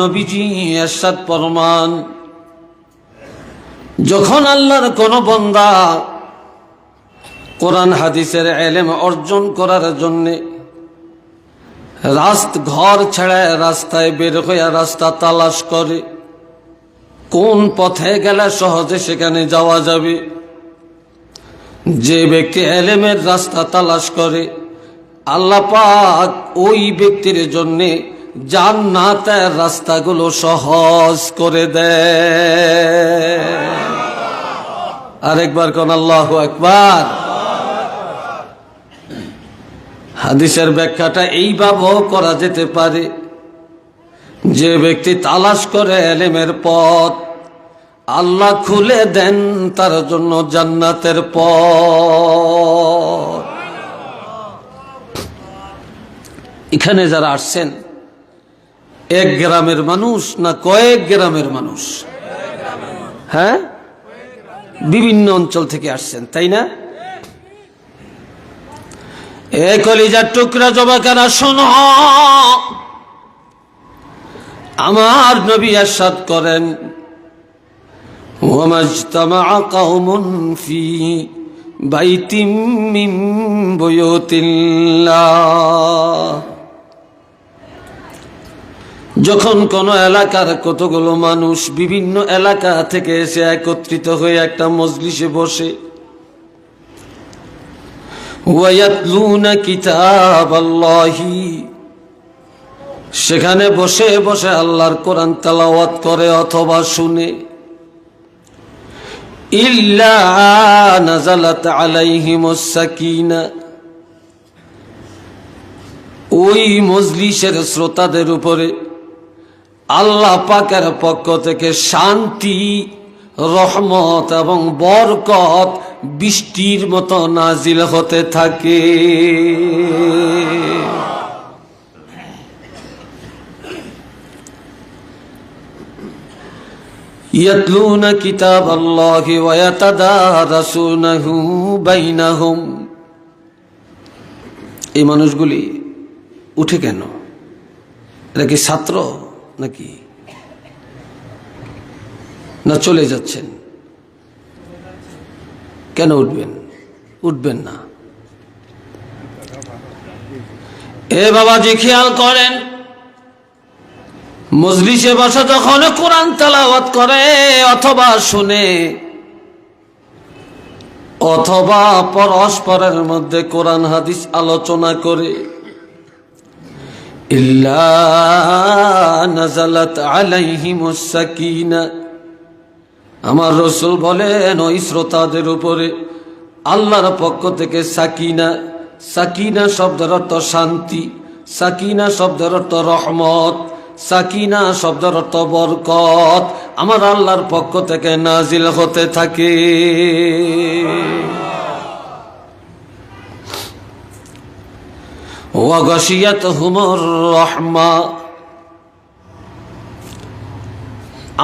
নবীজি এরশাদ ফরমান, যখন আল্লাহর কোন বন্দা কোরআন হাদিসের এলেম অর্জন করার জন্যে রাস্ত ঘর ছেড়ে রাস্তায় বের হয়ে রাস্তা তালাশ করে, কোন পথে গেলে সহজে সেখানে যাওয়া যাবে? যে ব্যক্তি এলেমের রাস্তা তালাশ করে, আল্লাহ পাক ওই ব্যক্তির জন্যে জান্নাতের রাস্তাগুলো সহজ করে দেয় আরেকবার কোন আল্লাহ একবার হাদিসের ব্যাখ্যাটা এইভাবেও করা যেতে পারে। যে ব্যক্তি তালাশ করে এলেমের পথ আল্লাহ খুলে দেন তার জন্য জান্নাতের পথ। এখানে যারা আসছেন এক গ্রামের মানুষ না কয়েক গ্রামের মানুষ? হ্যাঁ? বিভিন্ন অঞ্চল থেকে আসছেন, তাই না? এ কলিজার টুকরা জবাকারা শোন। আমার নবী আসাদ করেন ফি বাইতিম বয়তিল্লা যখন কোন এলাকার কতগুলো মানুষ বিভিন্ন এলাকা থেকে এসে একত্রিত হয়ে একটা মজলিসে বসে সেখানে বসে বসে আল্লাহর কোরআন তালাওয়াত করে অথবা শুনে, ইল্লা ওই মজলিসের শ্রোতাদের উপরে আল্লাহ পাকের পক্ষ থেকে শান্তি রহমত এবং বরকত বৃষ্টির মতো নাজিল হতে থাকে يتلون كتاب الله ويتدارسونه بينهم এই মানুষগুলি উঠে কেন এরা কি ছাত্র নাকি? না চলে যাচ্ছেন। কেন উঠবেন? উঠবেন না। এ বাবাজি, খেয়াল করেন, মজলিসে বসে যখন কোরআন তালাওয়াত করে, অথবা শুনে, অথবা পরস্পরের মধ্যে কোরআন হাদিস আলোচনা করে ইল্লা নাজালাত আলাইহিমুস সাকিনা। আমার রসুল বলেন, ওই শ্রোতাদের উপরে আল্লাহর পক্ষ থেকে সাকিনা। সাকিনা শব্দের অর্থ শান্তি, সাকিনা শব্দের অর্থ রহমত, সাকিনা শব্দের অর্থ বরকত আমার আল্লাহর পক্ষ থেকে নাজিল হতে থাকে।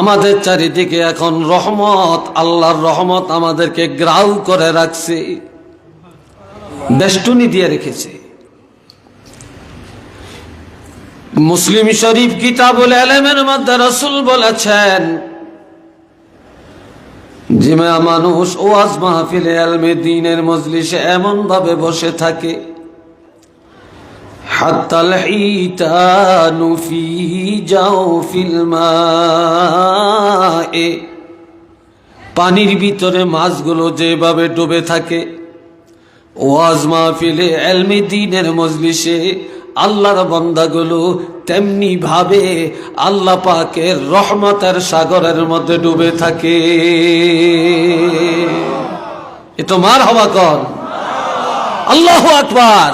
আমাদের চারিদিকে এখন রহমত, আল্লাহর রহমত আমাদেরকে গ্রাউ করে রাখছে, বেষ্টনী দিয়ে রেখেছে। মুসলিম শরীফ কিতাবুল আলমের মধ্যে রসুল বলেছেন যে মানুষ ওয়াজ মাহফিলে আলমে দিনের মজলিসে এমন ভাবে বসে থাকে হিতানু ফি যাও ফিল্মা এ পানির ভিতরে মাছগুলো যেভাবে ডুবে থাকে, ওয়াজ মাহফিলে এলমি দিনের মজলিসে আল্লাহর বন্দাগুলো তেমনি ভাবে আল্লাহ পাকের রহমতের সাগরের মধ্যে ডুবে থাকে। এ তো মার হওয়া কর আল্লাহ আকবার।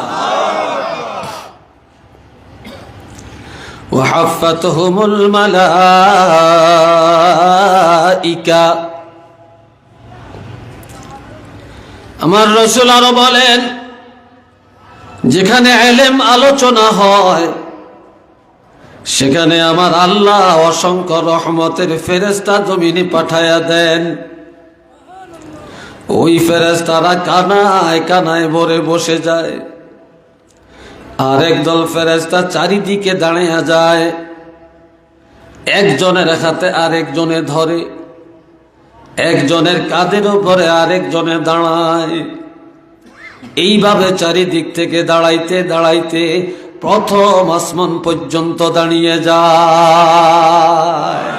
وحفتهم الملائكة আমার রসুল আরো বলেন যেখানে এলেম আলোচনা হয় সেখানে আমার আল্লাহ অসংখ্য রহমতের ফেরেস্তা জমিনে পাঠায়া দেন ওই ফেরেস্তারা কানায় কানায় ভরে বসে যায় আর একদল ফেরেস্তা চারিদিকে দাঁড়িয়ে যায়। একজনের হাতে আরেকজনে ধরে। একজনের কাঁধের উপরে আরেকজনে দাঁড়ায়। এইভাবে চারিদিক থেকে দাঁড়াইতে দাঁড়াইতে প্রথম আসমান পর্যন্ত দাঁড়িয়ে যায়।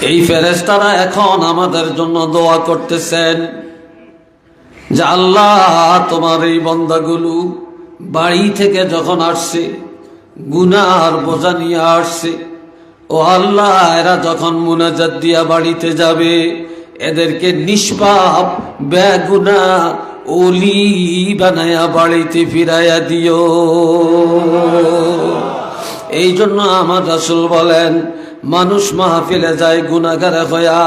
এই ফেরেস্তারা এখন আমাদের জন্য দোয়া করতেছেন। যে আল্লাহ তোমার এই বন্দাগুলো বাড়ি থেকে যখন আসছে, গুনার বোঝা নিয়ে আসছে, ও আল্লাহ, এরা যখন মুনাজাত দিয়া বাড়িতে যাবে, এদেরকে নিষ্পাপ, বেগুনা, ওলি বানায়া বাড়িতে ফিরাইয়া দিও। এই জন্য আমার রাসুল বলেন, মানুষ মাহফিলে যায় গুনাগার হইয়া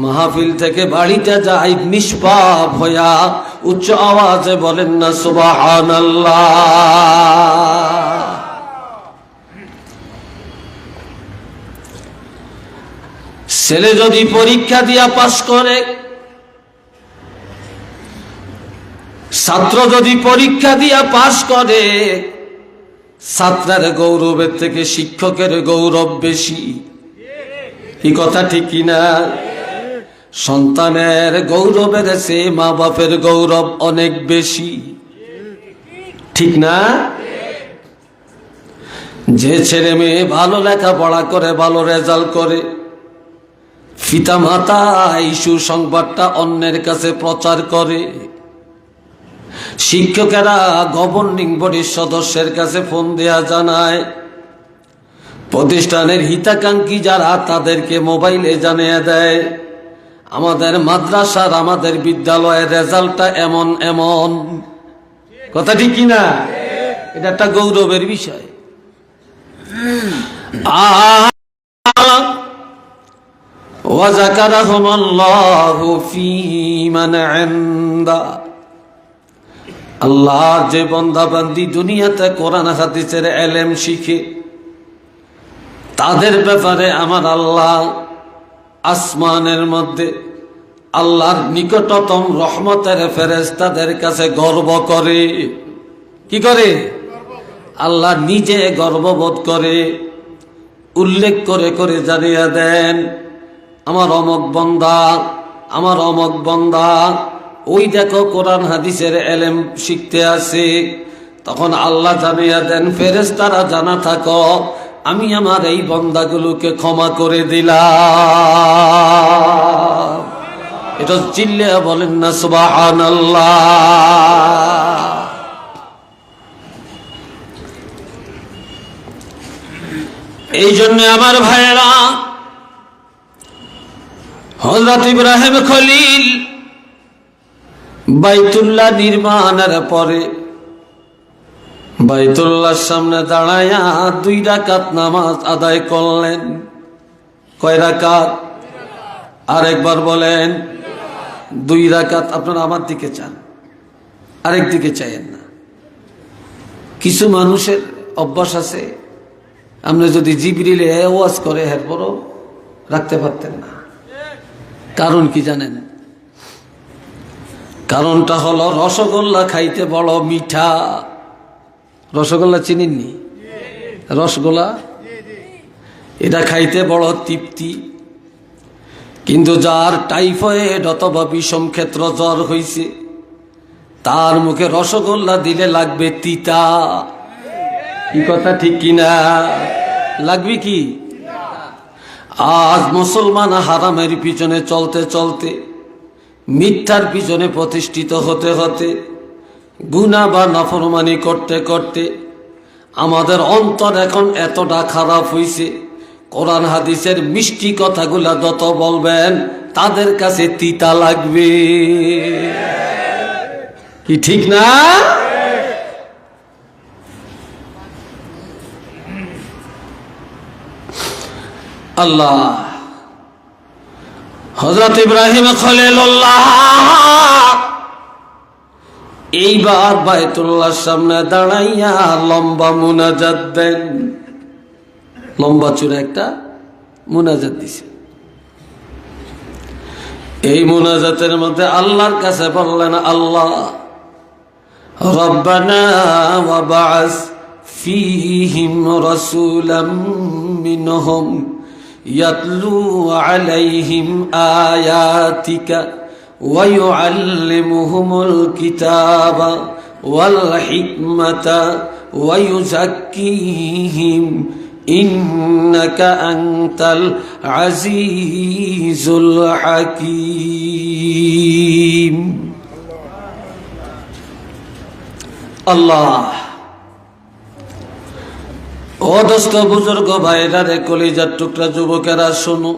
মাহফিল থেকে বাড়িতে যায় নিষ্পাপ হইয়া উচ্চ আওয়াজে বলেন না সুবাহান ছেলে যদি পরীক্ষা দিয়া পাশ করে, ছাত্র যদি পরীক্ষা দিয়া পাশ করে, ছাত্রের গৌরবের থেকে শিক্ষকের গৌরব বেশি। কি কথা ঠিক কিনা? সন্তানের গৌরবের সে মা বাপের গৌরব অনেক বেশি। ঠিক না? যে ছেলে মেয়ে ভালো লেখাপড়া করে, ভালো রেজাল্ট করে পিতা মাতা এই সুসংবাদটা অন্যের কাছে প্রচার করে, শিক্ষকেরা গভর্নিং বডির সদস্যের কাছে ফোন দেয়া জানায়, প্রতিষ্ঠানের হিতাকাঙ্ক্ষী যারা তাদেরকে মোবাইলে জানিয়ে দেয়। আমাদের মাদ্রাসার আমাদের বিদ্যালয়ের রেজাল্টটা এমন এমন। কথা ঠিক কিনা? এটা একটা গৌরবের বিষয়। আল্লাহ যে বন্দাবান্দি দুনিয়াতে কোরআন হাদিসের এলেম শিখে, তাদের ব্যাপারে আমার আল্লাহ আসমানের মধ্যে আল্লাহর নিকটতম রহমতের ফেরেস্তাদের কাছে গর্ব করে। কি করে? আল্লাহ নিজে গর্ববোধ করে, উল্লেখ করে করে জানিয়ে দেন, আমার অমক বন্দা, আমার অমক বন্দা, ওই দেখো কোরআন হাদিসের এলেম শিখতে আসে। তখন আল্লাহ জানিয়া দেন ফেরেস তারা জানা থাকো আমি আমার এই বন্দাগুলোকে ক্ষমা করে দিলাম। এটা চিল্লে বলেন না সুবাহান এই জন্য আমার ভাইয়েরা হজরত ইব্রাহিম খলিল বাইতুল্লাহ নির্মাণের পরে বাইতুল্লাহর সামনে দাঁড়াইয়া দুই রাকাত নামাজ আদায় করলেন। কয় রাকাত? আরেকবার বলেন, দুই রাকাত আপনারা আমার দিকে চান, আরেক দিকে চাইেন না। কিছু মানুষের অভ্যাস আছে, আপনি যদি জিবরিলে ওয়াজ করে, এরপরও রাখতে পারতেন না। কারণ কি জানেন? কারণটা হলো রসগোল্লা খাইতে বড় মিঠা। রসগোল্লা চিনিনি রসগোল্লা? এটা খাইতে বড় তৃপ্তি। কিন্তু যার টাইফয়েড অথবা বিষম ক্ষেত্র জ্বর হইছে, তার মুখে রসগোল্লা দিলে লাগবে তিতা। কি কথা, ঠিক কিনা লাগবে কি? আজ মুসলমান হারামের পিছনে চলতে চলতে, মিথ্যার পিছনে প্রতিষ্ঠিত হতে হতে গুণা বা নাফরমানি করতে করতে আমাদের অন্তর এখন এতটা খারাপ হইছে। কোরআন হাদিসের মিষ্টি কথাগুলা যত বলবেন, তাদের কাছে তিতা লাগবে। কি ঠিক না? আল্লাহ হজরত ইব্রাহিম খলিল্লাহ এইবার বায়তুল্লাহর সামনে দাঁড়াইয়া লম্বা মুনাজাত দেন লম্বা চূড়া একটা মুনাজাত দিছে এই মুনাজাতের মধ্যে আল্লাহর কাছে বললেন আল্লাহ রব্বানা ওয়াবাস فيهم رسولا منهم يتلو عليهم آياتك ويعلمهم الكتاب والحكمة ويزكيهم إنك أنت العزيز الحكيم الله ও দোস্ত বুজুর্গ ভাইরা রে কলিজার টুকরা যুবকেরা শোনো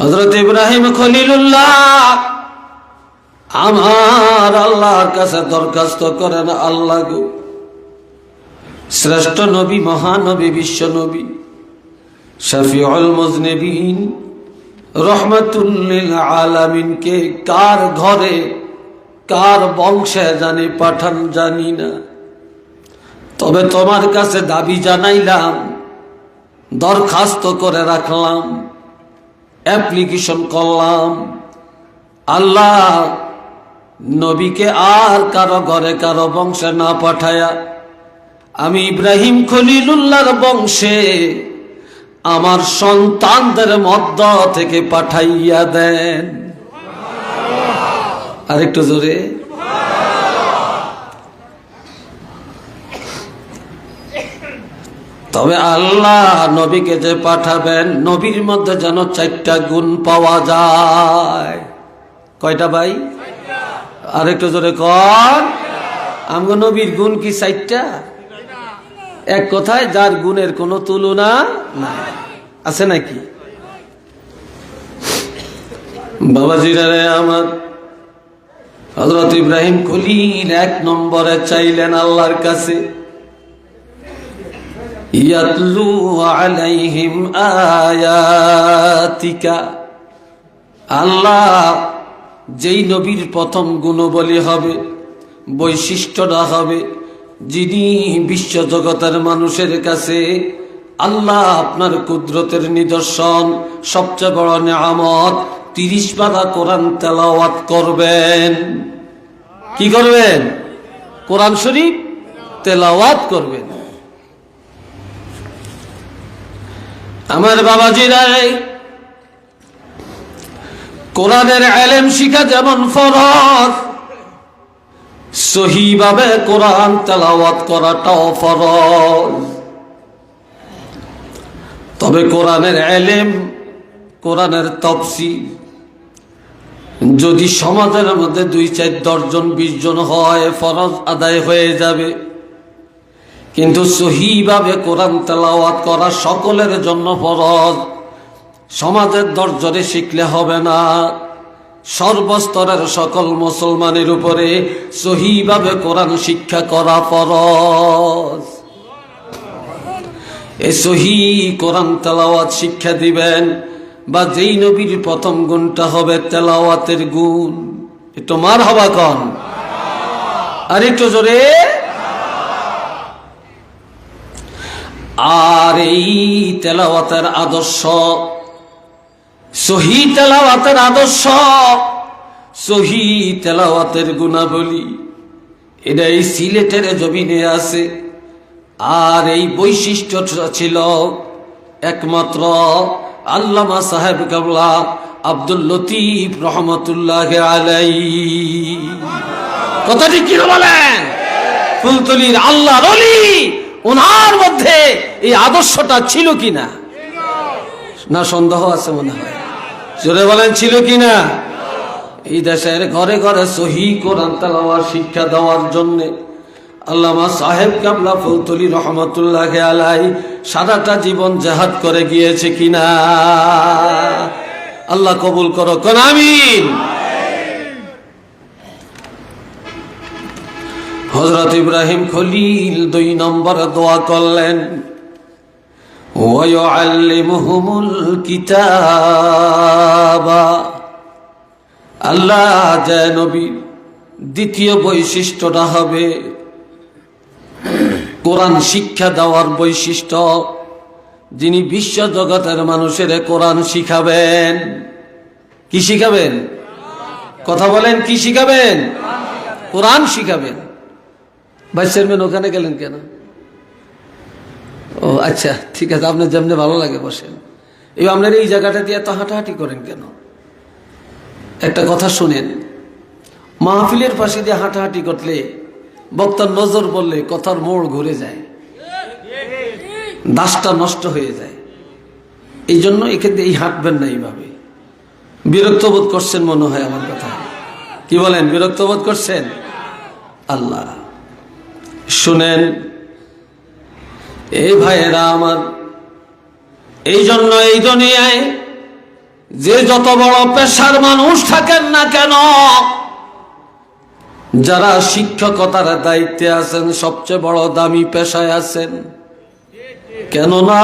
হজরত ইব্রাহিম খলিলুল্লাহ, আমার আল্লাহর কাছে দরখাস্ত করেন, আল্লাহ গো, শ্রেষ্ঠ নবী, মহানবী বিশ্ব নবী শফিউল মুজনিবিন রহমতুল্লিল আলামিনকে কার ঘরে, কার বংশে জানি পাঠান জানি না। তবে তোমার কাছে দাবি জানাইলাম, দরখাস্ত করে রাখলাম। অ্যাপ্লিকেশন করলাম। আল্লাহ নবীকে আর কারও ঘরে কারও বংশে না পাঠায়া, আমি ইব্রাহিম খলিলুল্লাহর বংশে আমার সন্তানদের মধ্য থেকে পাঠাইয়া দেন। আরেকটু জোরে। তবে আল্লাহ নবীকে যে পাঠাবেন, নবীর মধ্যে যেন চারটা গুণ পাওয়া যায়। কয়টা ভাই? আরেকটু জোরে কর আমগো নবীর গুণ কি চারটা? এক কথায় যার গুণের কোনো তুলনা নাই। আছে নাকি? বাবাজিরা আমার হজরত ইব্রাহিম খলিল এক নম্বরে চাইলেন আল্লাহর কাছে। ইয়াতলু আলাইহিম আয়াতিকা। আল্লাহ যেই নবীর প্রথম গুণবলী হবে, বৈশিষ্ট্যটা হবে, যিনি বিশ্ব জগতের মানুষের কাছে আল্লাহ আপনার কুদরতের নিদর্শন, সবচেয়ে বড় নিয়ামত, তিরিশ পারা কোরআন তেলাওয়াত করবেন। কি করবেন? কোরআন শরীফ তেলাওয়াত করবেন। আমার বাবাজিরাই কোরআনের আলেম শিখা যেমন ফরজ, সহিভাবে কোরআন তেলাওয়াত করাটাও ফরজ। তবে কোরআনের এলেম কোরআনের তফসি, যদি সমাজের মধ্যে দুই চার দশজন, বিশ জন হয়, ফরজ আদায় হয়ে যাবে। কিন্তু সহিভাবে কোরআন তেলাওয়াত করা সকলের জন্য ফরজ। সমাজের দরজরে শিখলে হবে না। সর্বস্তরের সকল মুসলমানের উপরে সহিভাবে কোরআন শিক্ষা করা ফরজ। এই সহি কোরআন তেলাওয়াত শিক্ষা দিবেন বা যেই নবীর প্রথম গুণটা হবে তেলাওয়াতের গুণ। একটু মার হবা কন? আর একটু জোরে। আর এই তেলাওয়াতের আদর্শ, সহি তেলাওয়াতের আদর্শ, সহি তেলাওয়াতের গুণাবলী। এটা এই সিলেটের জমিনে আছে। আর এই বৈশিষ্ট্যটা ছিল একমাত্র আল্লামা সাহেব কাবলা আব্দুল লতিফ রহমতুল্লাহ আলাই কথাটি কি বলেন? ফুলতলির আল্লাহ রলি ওনার মধ্যে এই আদর্শটা ছিল কিনা? না না সন্দেহ আছে মনে হয়। জোরে বলেন, ছিল কিনা? এই দেশের ঘরে ঘরে সহি কোরআন তালাওয়ার শিক্ষা দেওয়ার জন্যে আল্লামা সাহেব কাবলা ফৌতলি রহমতুল্লাহ আলাই সারাটা জীবন জাহাদ করে গিয়েছে কিনা? আল্লাহ কবুল করো, কোন হজরত ইব্রাহিম খলিল দুই নম্বরে দোয়া করলেন ওয়াল্লিমুহুমুল কিতাবা। আল্লাহ জয় নবী, দ্বিতীয় বৈশিষ্ট্যটা হবে, কোরআন শিক্ষা দেওয়ার বৈশিষ্ট্য, যিনি বিশ্ব জগতের মানুষের কোরআন শিখাবেন। কি শিখাবেন? কথা বলেন, কি শিখাবেন? কোরআন শিখাবেন। ভাইস চেয়ারম্যান ওখানে গেলেন কেন? ও আচ্ছা ঠিক আছে, আপনার যেমনি ভালো লাগে, বসেন। এই আপনার এই জায়গাটা দিয়ে এত হাঁটাহাঁটি করেন কেন? একটা কথা শুনেন, মাহফিলের পাশে দিয়ে হাঁটাহাঁটি করলে, বক্তার নজর পড়লে কথার মোড় ঘুরে যায়। দাসটা নষ্ট হয়ে যায়। এই জন্য এক্ষেত্রে এই হাঁটবেন না এইভাবে। বিরক্ত বোধ করছেন মনে হয় আমার কথা। কি বলেন, বিরক্ত বোধ করছেন? আল্লাহ। শুনেন এই ভাইয়েরা আমার, এই জন্য এই দুনিয়ায় যে যত বড় পেশার মানুষ থাকেন না কেন, যারা শিক্ষকতার দায়িত্বে আছেন, সবচেয়ে বড় দামি পেশায় আছেন। কেননা,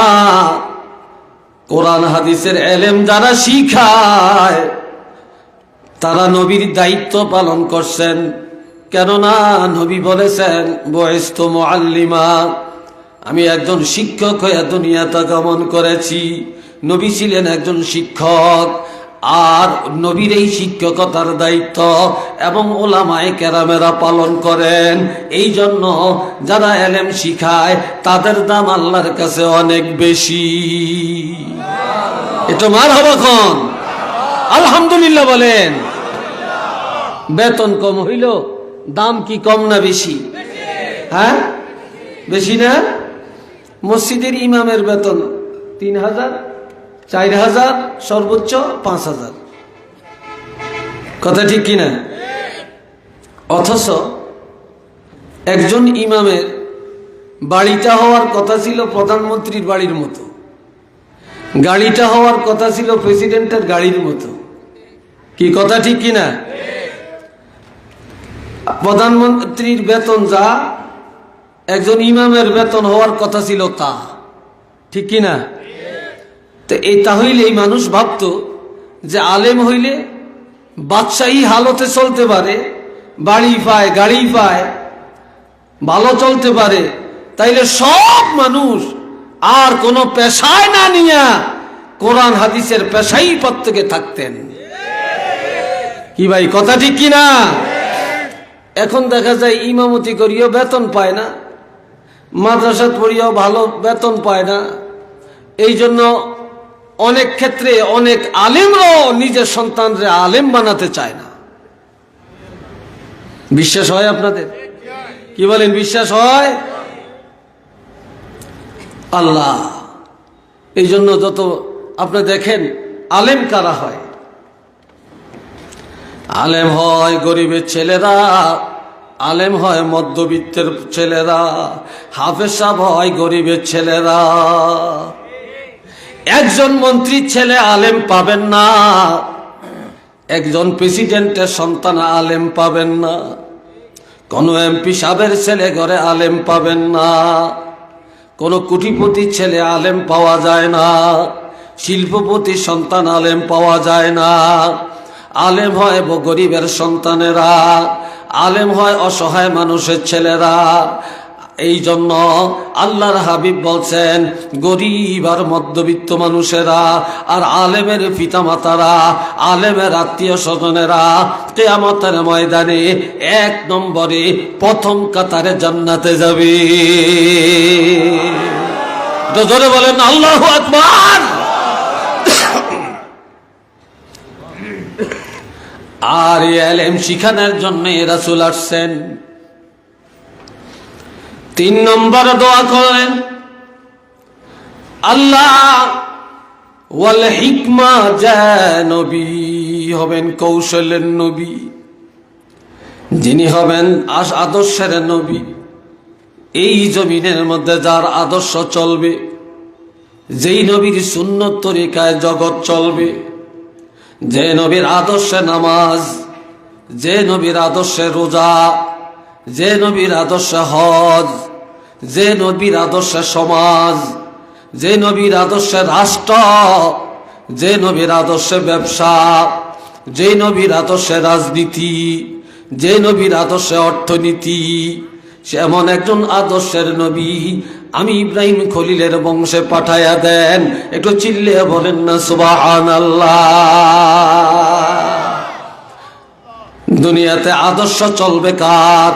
কোরআন হাদিসের এলেম যারা শিখায়, তারা নবীর দায়িত্ব পালন করছেন। কেননা নবী বলেছেন, বয়স্ত মোয়াল্লিমা আমি একজন শিক্ষক হয়ে দুনিয়াতে গমন করেছি। নবী ছিলেন একজন শিক্ষক, আর নবীর এই শিক্ষকতার দায়িত্ব এবং ওলামায় কেরামেরা পালন করেন। এই জন্য যারা এলেম শিখায়, তাদের দাম আল্লাহর কাছে অনেক বেশি। এটা মার হব খন আলহামদুলিল্লাহ বলেন। বেতন কম হইল? দাম কি কম না বেশি? হ্যাঁ? বেশি না? মসজিদের ইমামের বেতন তিন হাজার, চার হাজার, সর্বোচ্চ পাঁচ হাজার। কথা ঠিক কিনা? অথচ একজন ইমামের বাড়িটা হওয়ার কথা ছিল প্রধানমন্ত্রীর বাড়ির মতো। গাড়িটা হওয়ার কথা ছিল প্রেসিডেন্টের গাড়ির মতো। কি কথা ঠিক কিনা? প্রধানমন্ত্রীর বেতন যা, একজন ইমামের বেতন হওয়ার কথা ছিল তা। ঠিক কিনা তো এই তাহলে এই মানুষ ভাবত যে আলেম হইলে বাদশাহী হালতে চলতে পারে, বাড়ি পায়, গাড়ি পায়, ভালো চলতে পারে, তাইলে সব মানুষ আর কোনো পেশায় না নিয়া কোরআন হাদিসের পেশাই প্রত্যেকে থাকতেন। কি ভাই, কথা ঠিক কিনা এখন দেখা যায় ইমামতি করিও বেতন পায় না মাদ্রাসাত পড়িয়াও ভালো বেতন পায় না। এই জন্য অনেক ক্ষেত্রে অনেক আলেমরাও নিজের সন্তানরে আলেম বানাতে চায় না। বিশ্বাস হয় আপনাদের? কি বলেন, বিশ্বাস হয়? আল্লাহ। এই জন্য যত আপনি দেখেন, আলেম কারা হয়? আলেম হয় গরিবের ছেলেরা, আলেম হয় মধ্যবিত্তের ছেলেরা, হাফেজ হয় গরিবের ছেলেরা। একজন মন্ত্রীর ছেলে আলেম পাবেন না, একজন প্রেসিডেন্টের সন্তান আলেম পাবেন না, কোনো এমপি সাহেবের ছেলে ঘরে আলেম পাবেন না, কোনো কুটিপতির ছেলে আলেম পাওয়া যায় না, শিল্পপতি সন্তান আলেম পাওয়া যায় না। আলেম হয় গরিবের সন্তানেরা, আলেম হয় অসহায় মানুষের ছেলেরা। এই জন্য আল্লাহর হাবিব বলছেন, গরিব আর মধ্যবিত্ত মানুষেরা আর আলেমের পিতামাতারা, আলেমের আত্মীয় স্বজনেরা কেয়ামতের ময়দানে এক নম্বরে প্রথম কাতারে জান্নাতে যাবে। বলেন, আল্লাহ আকবার! আর এলেম শিখানোর জন্য রাসুল আসছেন। তিন নম্বর দোয়া করেন, আল্লাহ হিকমা নবী হবেন কৌশলের নবী, যিনি হবেন আস আদর্শের নবী। এই জমিনের মধ্যে যার আদর্শ চলবে, যেই নবীর সুন্নত তরিকায় জগৎ চলবে। যে নবীর আদর্শে নামাজ, যে নবীর আদর্শে রোজা, যে নবীর আদর্শে হজ, যে নবীর আদর্শে সমাজ, যে নবীর আদর্শে রাষ্ট্র, যে নবীর আদর্শে ব্যবসা, যে নবীর আদর্শে রাজনীতি, যে নবীর আদর্শে অর্থনীতি, সে এমন একজন আদর্শের নবী আমি ইব্রাহিম খলিলের বংশে পাঠায়া দেন। একটু চিল্লে বলেন না সুবাহান দুনিয়াতে আদর্শ চলবে কার?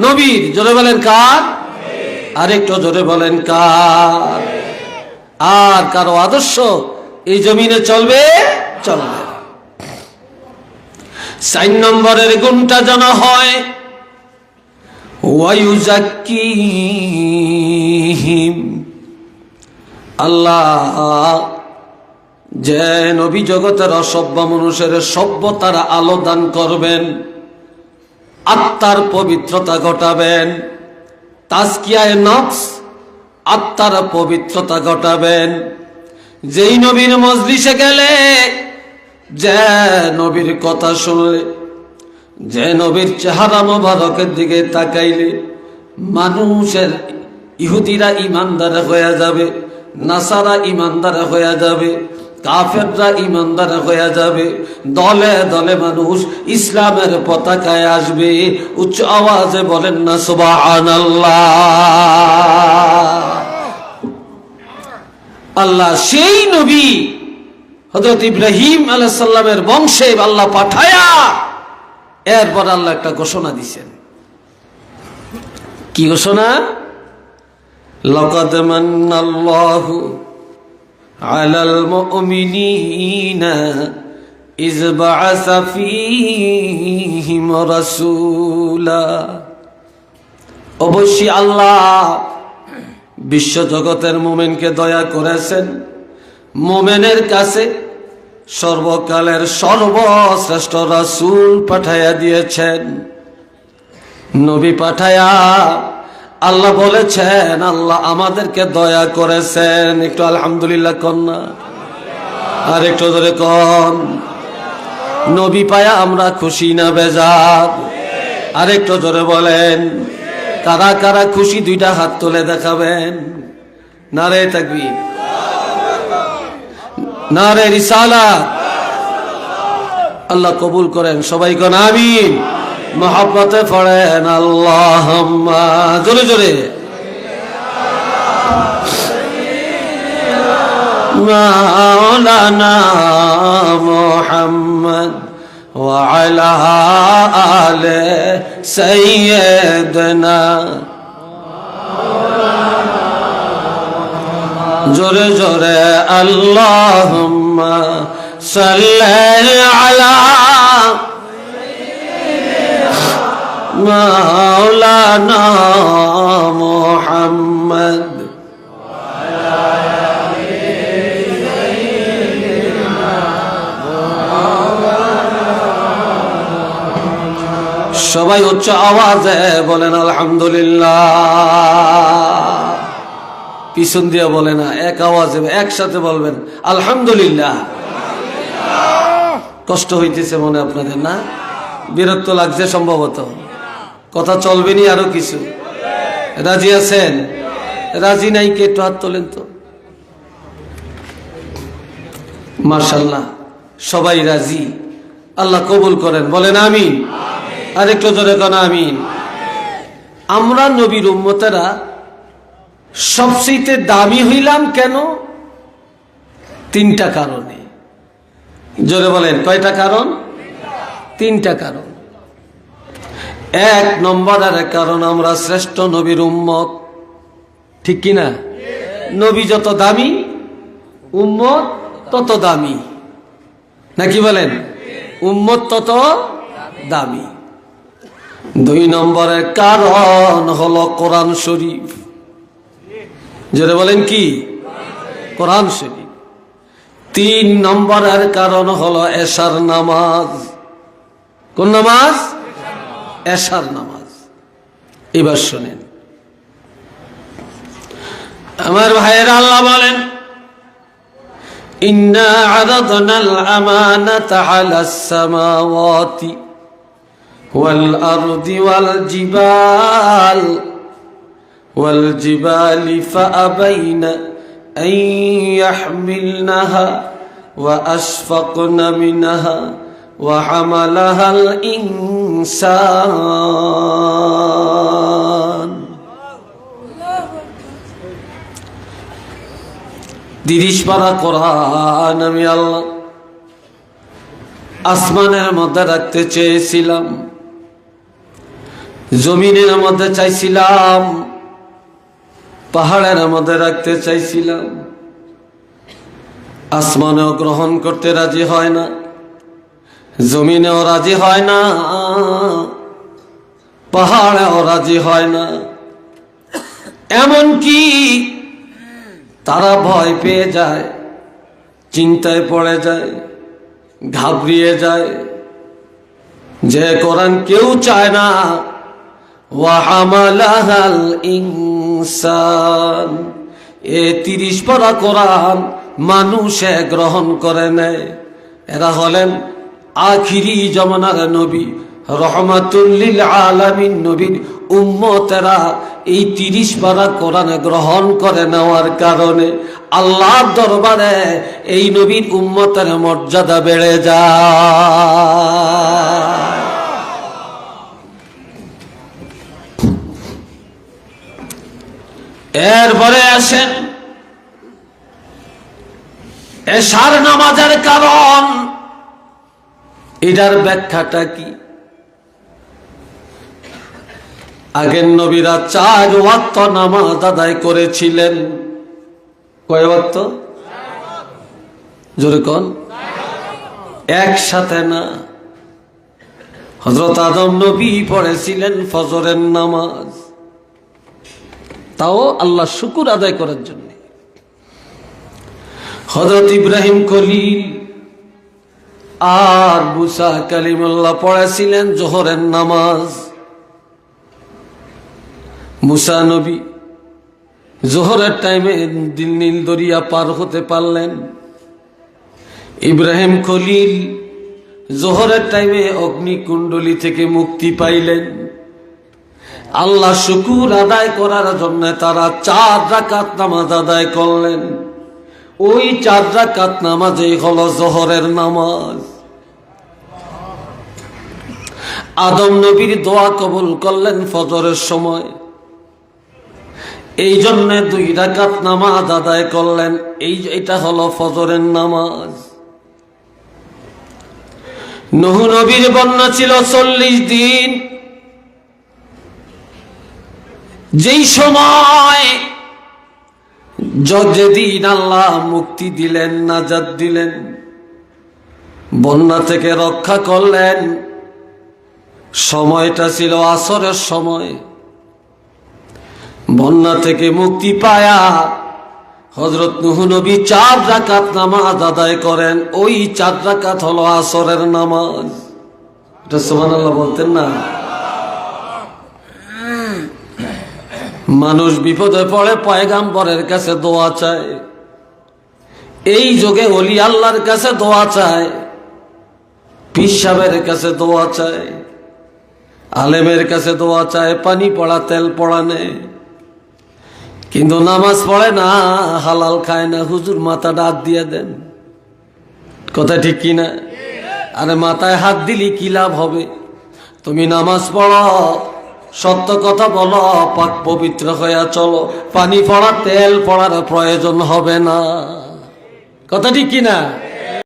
নবীর, জোরে বলেন কার? আর একটু জোরে বলেন কার? আর কারও আদর্শ এই জমিনে চলবে? চলবে চার নম্বরের গুণটা যেন হয় ওয়ায়ুজাক্কিহিম। আল্লাহ যে নবী জগতের অসভ্য মানুষের সভ্যতার আলো দান করবেন, আত্মার পবিত্রতা ঘটাবেন, তাজকিয়ায় নফস, আত্মার পবিত্রতা ঘটাবেন। যেই নবীর মজলিসে গেলে, যে নবীর কথা শুনলে যে নবীর চেহারা মোবারকের দিকে তাকাইলে মানুষের ইহুদিরা ইমানদার হয়ে যাবে, নাসারা ইমানদার হয়ে যাবে, কাফেররা ইমানদার হয়ে যাবে, দলে দলে মানুষ ইসলামের পতাকায় আসবে, উচ্চ আওয়াজে বলেন না, সুবহানাল্লাহ। আল্লাহ সেই নবী হজরত ইব্রাহিম আলাইসাল্লামের বংশে আল্লাহ পাঠায়া এরপর আল্লাহ একটা ঘোষণা দিছেন কি ঘোষণা لقد من الله على المؤمنين إذ بعث فيهم رسولا অবশ্যই আল্লাহ বিশ্ব জগতের মোমেনকে দয়া করেছেন মোমেনের কাছে সর্বকালের সর্বশ্রেষ্ঠ রাসূল পাঠাইয়া দিয়েছেন। নবী পাঠায়া আল্লাহ বলেছেন, আল্লাহ আমাদেরকে দয়া করেছেন। একটু আলহামদুলিল্লাহ কন্যা আর একটু ধরে কন। নবী পায়া আমরা খুশি না বেজাব আর একটু ধরে বলেন, কারা কারা খুশি দুইটা হাত তুলে দেখাবেন? নারে থাকবি নারে রিসালা আল্লাহ কবুল করেন সবাই কন আমিন মহাব্বতে পড়েন আল্লাহ জোরে জোরে مولانا محمد وعلى آل سيدنا জোরে জোরে আল্লাহ মোহাম্মদ। সবাই উচ্চ আওয়াজে বলেন আলহামদুলিল্লাহ। পিছন দিয়ে বলে না, এক আওয়াজে একসাথে বলবেন, আলহামদুলিল্লাহ। কষ্ট হইতেছে মনে আপনাদের না? বিরক্ত লাগছে সম্ভবত। কথা চলবেনি আরও কিছু। রাজি আছেন? রাজি নাই, কে একটু হাত তোলেন তো। মার্শাল্লাহ সবাই রাজি। আল্লাহ কবুল করেন। বলেন আমিন। আরেকটু জোরে কেন, আমিন। আমরা নবীর উম্মতেরা সবচেয়ে দামি হইলাম কেন? তিনটা কারণে। জোরে বলেন, কয়টা কারণ? তিনটা কারণ। এক নম্বরের কারণ, আমরা শ্রেষ্ঠ নবীর উম্মত। ঠিক কিনা নবী যত দামি, উম্মত তত দামি। নাকি বলেন? উম্মত তত দামি। দুই নম্বরের কারণ হলো কোরআন শরীফ। যেটা বলেন কি কোরআন শরীফ তিন নম্বরের কারণ হলো এশার নামাজ কোন নামাজ এশার নামাজ এবার শোনেন আমার ভাইয়ের আল্লাহ বলেন إنا عرضنا الأمانة على السماوات والأرض والجبال والجبال فأبين أن يحملنها وأشفقن منها وحملها الإنسان তিরিশ পারা কোরআন আমি আল্লাহ আসমানের মধ্যে রাখতে চেয়েছিলাম জমিনের মধ্যে চাইছিলাম পাহাড়ের মধ্যে রাখতে চাইছিলাম। আসমানেও গ্রহণ করতে রাজি হয় না, জমিনেও রাজি হয় না, পাহাড়েও রাজি হয় না। এমন কি তারা ভয় পেয়ে যায়, চিন্তায় পড়ে যায়, ঘাবড়িয়ে যায়। যে কোরআন কেউ চায় না ওয়াহামালাহাল ইনসান। এ তিরিশ পারা কোরআন মানুষে গ্রহণ করে নেয়। এরা হলেন আখিরি জমানার নবী। রহমাতুল্লিল আলামিন নবীর উম্মতেরা এই তিরিশ পারা কোরআন গ্রহণ করে নেওয়ার কারণে আল্লাহর দরবারে এই নবীর উম্মতের মর্যাদা বেড়ে যায়। এরপরে আসেন। এশার নামাজের কারণ। এটার ব্যাখ্যাটা কি? আগের নবীরা চার ওয়াক্ত নামাজ আদায় করেছিলেন। কয় ওয়াক্ত? জোরে কন। একসাথে না। হজরত আদম নবী পড়েছিলেন ফজরের নামাজ। তাও আল্লাহ শুকুর আদায় করার জন্য। হজরত ইব্রাহিম খলিল আর মুসা কালিমুল্লাহ পড়েছিলেন জোহরের নামাজ। মুসা নবী জোহরের টাইমে দিল নীল দরিয়া পার হতে পারলেন। ইব্রাহিম খলিল জোহরের টাইমে অগ্নিকুণ্ডলী থেকে মুক্তি পাইলেন। আল্লাহ শুকুর আদায় করার জন্য তারা চার রাকাত নামাজ আদায় করলেন। ওই চার রাকাত নামাজেই হলো জোহরের নামাজ। আদম নবীর দোয়া কবুল করলেন ফজরের সময়। এই জন্য দুই রাকাত নামাজ আদায় করলেন। এই এটা হলো ফজরের নামাজ। নহু নবীর বন্যা ছিল চল্লিশ দিন। যেই সময় যেদিন আল্লাহ মুক্তি দিলেন, নাজাদ দিলেন, বন্যা থেকে রক্ষা করলেন, সময়টা ছিল আসরের সময়। বন্যা থেকে মুক্তি পায়া হজরত নবী চার রাকাত নামাজ আদায় করেন, ওই চার রাকাত হলো আসরের নামাজ। এটা সোমান আল্লাহ বলতেন না। মানুষ বিপদে পড়ে পয়গাম্বরের কাছে দোয়া চায়। এই যুগে অলি আল্লাহর কাছে দোয়া চায়। পিসাবের কাছে দোয়া চায়। আলেমের কাছে দোয়া চায়, পানি পড়া, তেল পড়া নেয় কিন্তু নামাজ পড়ে না, হালাল খায় না, হুজুর মাথা ডাক দিয়ে দেন। কথা ঠিক কিনা আরে মাথায় হাত দিলি কি লাভ হবে? তুমি নামাজ পড়ো সত্য কথা বলো, পাক পবিত্র হইয়া চলো। পানি পড়া, তেল পড়ার প্রয়োজন হবে না। কথাটি কিনা?